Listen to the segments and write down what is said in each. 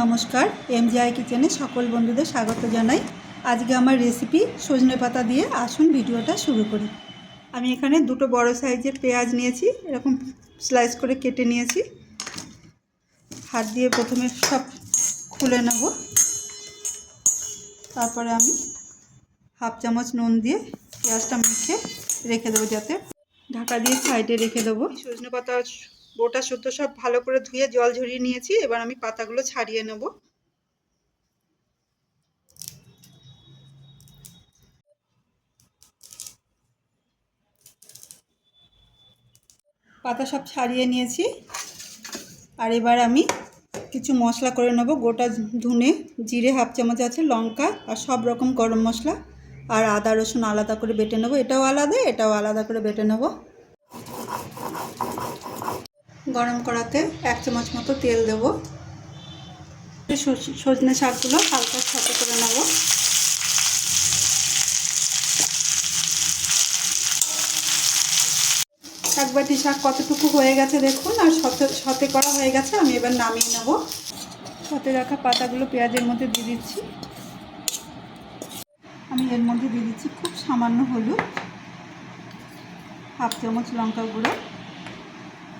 নমস্কার, এমজিআই কিচেনে সকল বন্ধুদের স্বাগত জানাই। আজকে আমার রেসিপি সজনে পাতা দিয়ে আসুন ভিডিওটা শুরু করি। আমি এখানে দুটো বড় সাইজের পেঁয়াজ নিয়েছি, এরকম স্লাইস করে কেটে নিয়েছি। হাত দিয়ে প্রথমে সব খুলে নেব। তারপরে আমি হাফ চামচ নুন দিয়ে পেঁয়াজটা মেখে রেখে দেবো যাতে। ঢাকা দিয়ে সাইডে রেখে দেবো। সজনে পাতা বোটা শুদ্ধ সব ভালো করে ধুয়ে জল ঝরিয়ে নিয়েছি, এবার আমি পাতাগুলো ছাড়িয়ে নেব। পাতা সব ছাড়িয়ে নিয়েছি, আর এবার আমি কিছু মশলা করে নেব। গোটা ধুনে জিরে হাফ চামচ আছে লঙ্কা, আর সব রকম গরম মশলা, আর আদা রসুন আলাদা করে বেটে নেব। এটাও আলাদা এটাও আলাদা করে বেটে নেব। গরম করাতে এক চামচ মতো তেল দেবো। সজনে শাকগুলো হালকা সাথে করে নেব। এক বাটি শাক কতটুকু হয়ে গেছে দেখুন, আর সতে সতে করা হয়ে গেছে, আমি এবার নামিয়ে নেব। সতে রাখা পাতাগুলো পেঁয়াজের মধ্যে দিয়ে দিচ্ছি। আমি এর মধ্যে দিয়ে দিচ্ছি খুব সামান্য হলুদ, হাফ চামচ লঙ্কা গুঁড়ো।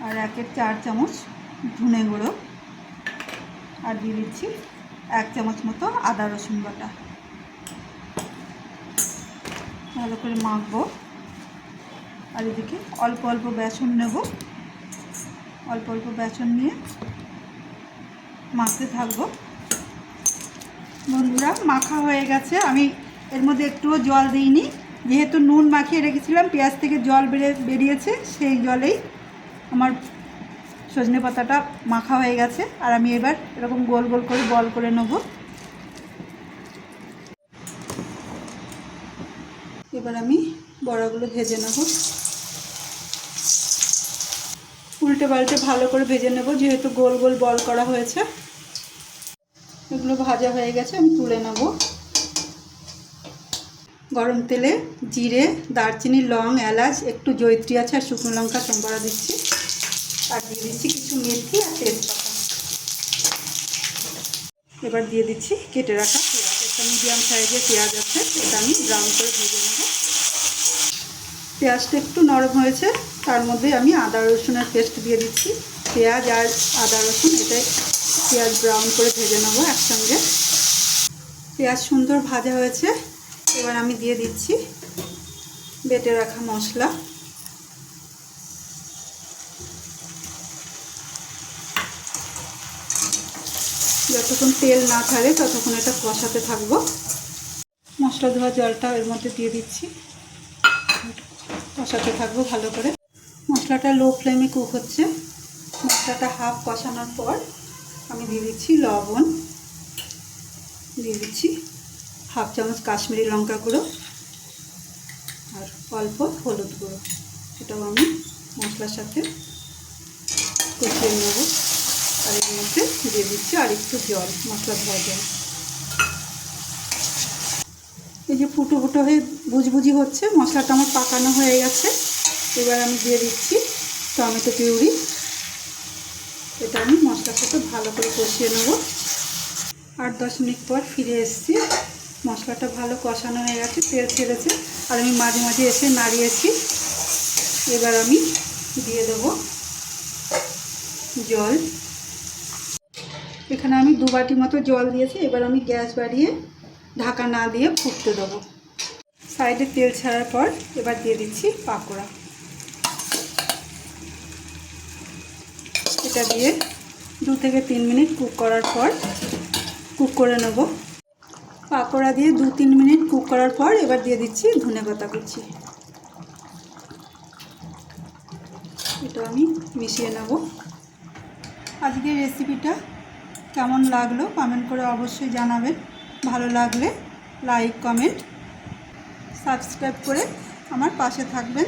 আর একের চার চামচ ধনে গুঁড়ো। আর দিয়ে দিচ্ছি এক চামচ মতো আদা রসুন বাটা। ভালো করে মাখবো। আর এদিকে অল্প অল্প বেসন নেব। অল্প অল্প বেসন নিয়ে মাখতে থাকব। বন্ধুরা, মাখা হয়ে গেছে। আমি এর মধ্যে একটুও জল দিইনি। যেহেতু নুন মাখিয়ে রেখেছিলাম, পেঁয়াজ থেকে জল বেড়ে বেরিয়েছে, সেই জলেই আমার সজনে পাতাটা মাখা হয়ে গেছে, আর আমি এবার এরকম গোল গোল করে বল করে নেব। এবার আমি বড়াগুলো ভেজে নেব। উল্টে পাল্টে ভালো করে ভেজে নেব, যেহেতু গোল গোল বল করা হয়েছে। এগুলো ভাজা হয়ে গেছে, আমি তুলে নেব। গরম তেলে জিরে, দারচিনি, লং, এলাচ, একটু জৈত্রী আছে আর শুকনো লঙ্কা, সম্বরা দিচ্ছি। আর দিয়ে দিচ্ছি কিছু মেথি আর তেজপাতা। এবার দিয়ে দিচ্ছি কেটে রাখা পেঁয়াজ। একটা মিডিয়াম সাইজের পেঁয়াজ আছে এটা আমি ব্রাউন করে ভেজে নেব। পেঁয়াজটা একটু নরম হয়েছে, তার মধ্যে আমি আদা রসুনের পেস্ট দিয়ে দিচ্ছি। পেঁয়াজ আর আদা রসুন এটাই পেঁয়াজ ব্রাউন করে ভেজে নেব একসঙ্গে। পেঁয়াজ সুন্দর ভাজা হয়েছে। এবার আমি দিয়ে দিচ্ছি বেটে রাখা মশলা। যতক্ষণ তেল না ছাড়ে ততক্ষণ এটা কষাতে থাকব। মশলা ধোয়া জলটা এর মধ্যে দিয়ে দিচ্ছি। কষাতে থাকব ভালো করে। মশলাটা লো ফ্লেমে কুক হচ্ছে। মশলাটা হাফ কষানোর পর আমি দিয়ে দিচ্ছি লবণ। দিয়ে দিচ্ছি হাফ চামচ কাশ্মীরি লঙ্কা গুঁড়ো আর অল্প হলুদ গুঁড়ো। এটাও আমি মশলার সাথে কষিয়ে নেব। আর এর মধ্যে দিয়ে দিচ্ছি আর একটু জল, মশলা ধোয়া জল। এই যে ফুটো ফুটো হয়ে বুঝবুঝি হচ্ছে, মশলাটা আমার পাকানো হয়ে গেছে। এবার আমি দিয়ে দিচ্ছি টমেটো পিউরি। এটা আমি মশলার সাথে ভালো করে কষিয়ে নেব। আট দশ মিনিট পর ফিরে এসেছি। মশলাটা ভালো কষানো হয়ে গেছে, তেল ছেড়েছে। আর আমি মাঝে মাঝে এসে নাড়িয়েছি। এবার আমি দিয়ে দেবো জল। এখানে আমি দু বাটি মতো জল দিয়েছি, এবার আমি গ্যাস বাড়িয়ে ঢাকা না দিয়ে ফুটতে দেবো। সাইডে তেল ছাড়ার পর এবার দিয়ে দিচ্ছি পাকোড়া। এটা দিয়ে দু থেকে তিন মিনিট কুক করার পর কুক করে নেব। পাকোড়া দিয়ে দু তিন মিনিট কুক করার পর এবার দিয়ে দিচ্ছি ধনে পাতা কুচি। এটা আমি মিশিয়ে নেব। আজকের রেসিপিটা কেমন লাগল কমেন্ট করে অবশ্যই জানাবেন। ভালো লাগলে লাইক কমেন্ট সাবস্ক্রাইব করে আমার পাশে থাকবেন।